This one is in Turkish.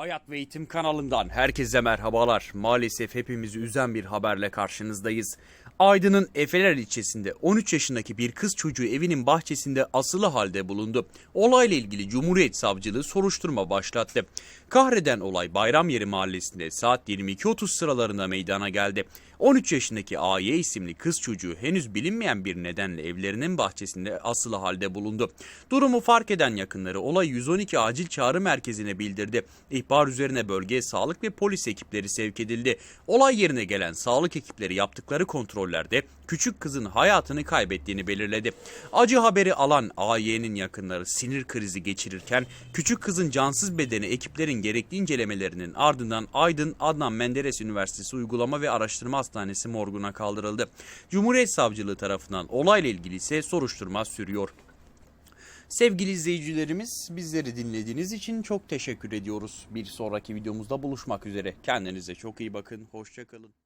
Hayat ve Eğitim kanalından herkese merhabalar. Maalesef hepimizi üzen bir haberle karşınızdayız. Aydın'ın Efeler ilçesinde 13 yaşındaki bir kız çocuğu evinin bahçesinde asılı halde bulundu. Olayla ilgili Cumhuriyet Savcılığı soruşturma başlattı. Kahreden olay Bayramyeri Mahallesi'nde saat 22.30 sıralarında meydana geldi. 13 yaşındaki AY isimli kız çocuğu henüz bilinmeyen bir nedenle evlerinin bahçesinde asılı halde bulundu. Durumu fark eden yakınları olay 112 acil çağrı merkezine bildirdi. İhbar üzerine bölgeye sağlık ve polis ekipleri sevk edildi. Olay yerine gelen sağlık ekipleri yaptıkları kontrollerde küçük kızın hayatını kaybettiğini belirledi. Acı haberi alan AY'nin yakınları sinir krizi geçirirken küçük kızın cansız bedeni ekiplerin gerekli incelemelerinin ardından Aydın Adnan Menderes Üniversitesi Uygulama ve Araştırma Hastanesi morguna kaldırıldı. Cumhuriyet Savcılığı tarafından olayla ilgili ise soruşturma sürüyor. Sevgili izleyicilerimiz bizleri dinlediğiniz için çok teşekkür ediyoruz. Bir sonraki videomuzda buluşmak üzere. Kendinize çok iyi bakın. Hoşçakalın.